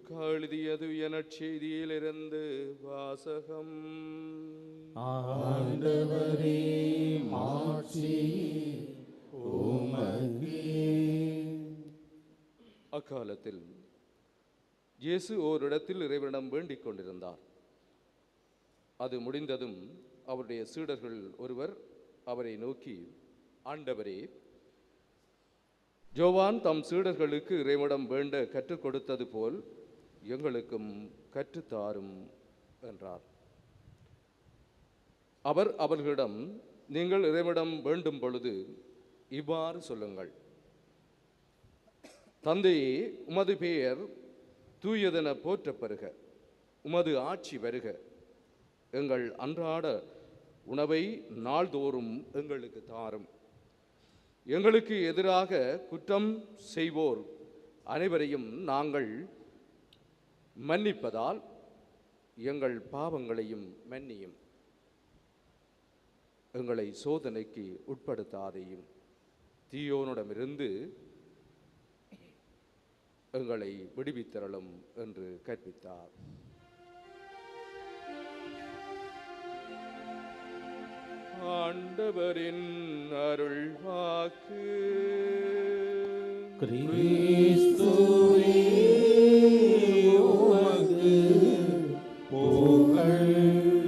லூக்கா எழுதியது எனச் செய்தியிலிருந்து வாசகம். ஆண்டவரே மாட்சி அக்காலத்தில் இயேசு ஓரிடத்தில் இறைவனிடம் வேண்டிக் கொண்டிருந்தார். அது முடிந்ததும் அவருடைய சீடர்கள் ஒருவர் அவரை நோக்கி ஆண்டவரே ஜோவான் தம் சீடர்களுக்கு இறைவனிடம் வேண்ட கற்றுக் கொடுத்தது போல் எங்களுக்கும் கற்றுத்தாரும் என்றார். அவர் அவர்களிடம் நீங்கள் இறைவிடம் வேண்டும் பொழுது இவ்வாறு சொல்லுங்கள். தந்தையே உமது பெயர் தூயதென போற்றப்பெறுக. உமது ஆட்சி வருக. எங்கள் அன்றாட உணவை நாள்தோறும் எங்களுக்கு தாரும். எங்களுக்கு எதிராக குற்றம் செய்வோர் அனைவரையும் நாங்கள் மன்னிப்பதால் எங்கள் பாவங்களையும் மன்னியும். எங்களை சோதனைக்கு உட்படுத்தாதையும். தீயோனிடமிருந்து எங்களை விடுவித்தரலும் என்று கற்பித்தார். ஆண்டவரின் அருள் வாக்கு கிறிஸ்துவே over.